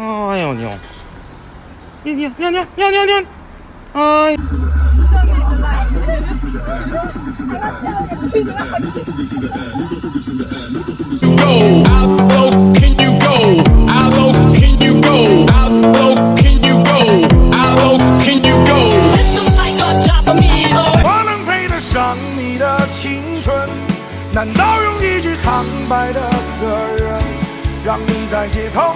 哎呦牛！尿尿尿尿尿尿尿！哎。花能配得上你的青春？难道用一句苍白的责任，让你在街头？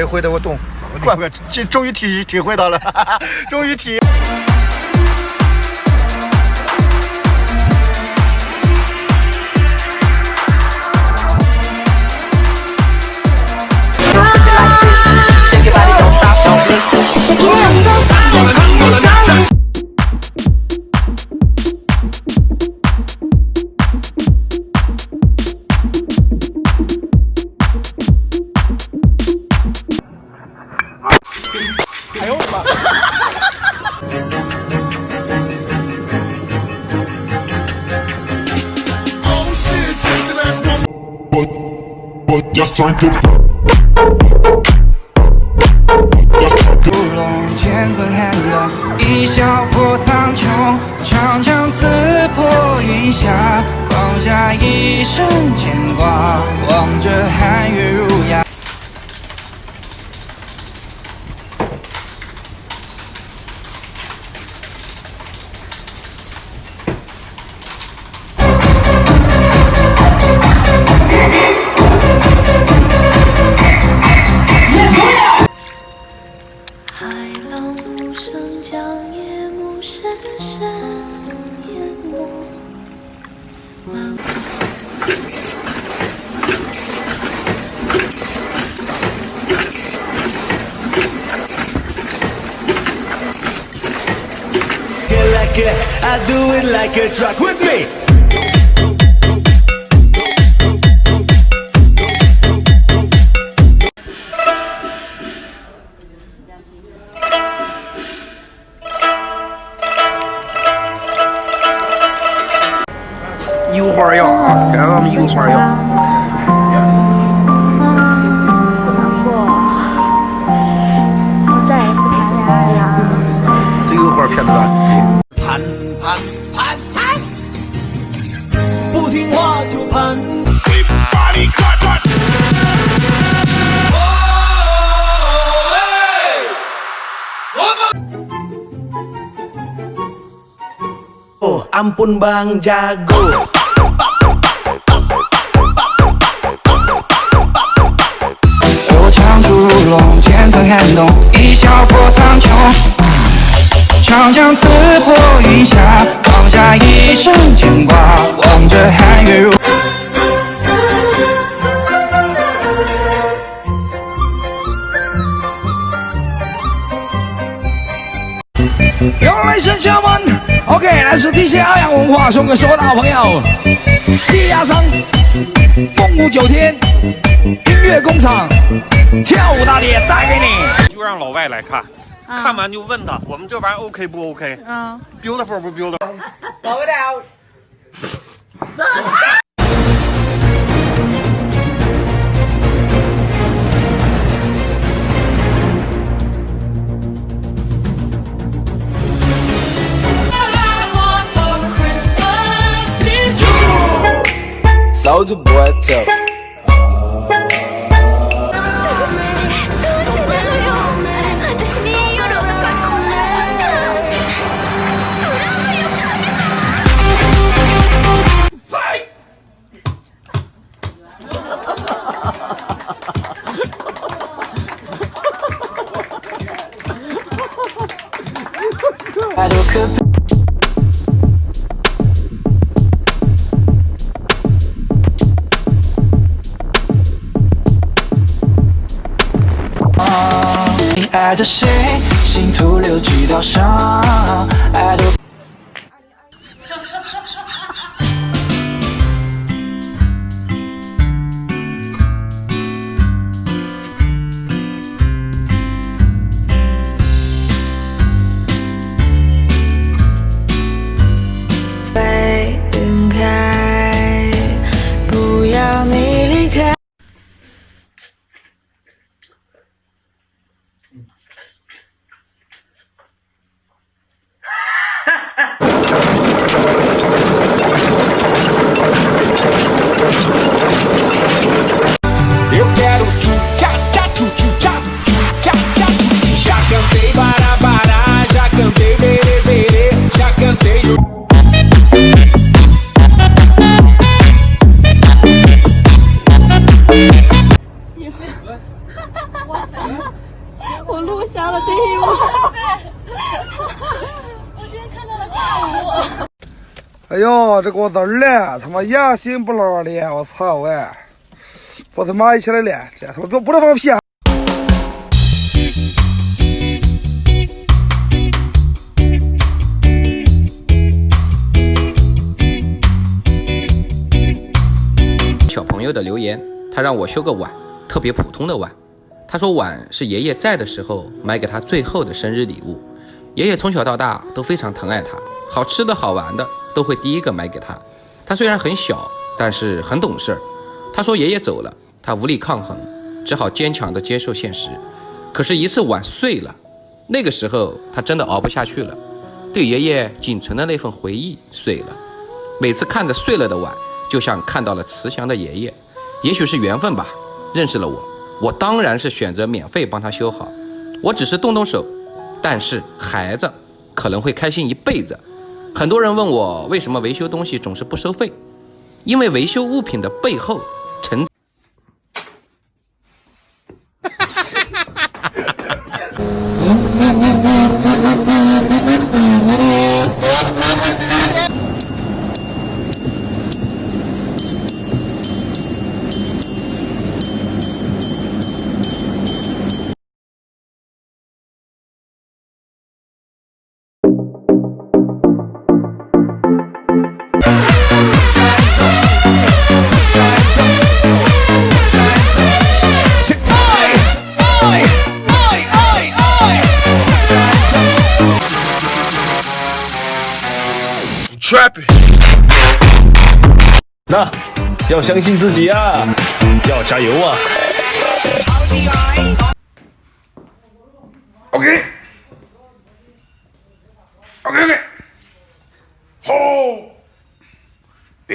这回的我懂，乖乖，这终于体体会到了，终于体。Just trying to. Just trying to. 龙乾坤撼动，一笑破苍穹，长枪刺破云霞，放下一生牵挂，望着寒月如 it, I do it like a truck with me. 油花药啊，给俺们油花药。不难过，我再也不谈恋爱了。这油花骗子啊！Ampun Bang Jago. 我来自地下阿阳文化送给所有的好朋友。地压商、凤舞九天、音乐工厂、跳舞大典带给你。就让老外来看，看完就问他，我们这玩意儿 OK 不 OK？嗯，beautiful 不 beautiful？Soldier boy tough. 爱着谁，心徒留几道伤，嗯。呦，这给我字儿了，他妈良心不落的，我操喂！我他妈一起来了，这他妈不不能放屁啊！小朋友的留言，他让我修个碗，特别普通的碗。他说碗是爷爷在的时候买给他最后的生日礼物。爷爷从小到大都非常疼爱他，好吃的好玩的都会第一个买给他。他虽然很小，但是很懂事儿。他说爷爷走了，他无力抗衡，只好坚强地接受现实。可是，一次碗碎了，那个时候他真的熬不下去了，对爷爷仅存的那份回忆碎了。每次看着碎了的碗，就像看到了慈祥的爷爷。也许是缘分吧，认识了我，我当然是选择免费帮他修好。我只是动动手，但是孩子可能会开心一辈子。很多人问我为什么维修东西总是不收费，因为维修物品的背后那要相信自己啊，要加油啊！OK。OK OK，好，哎，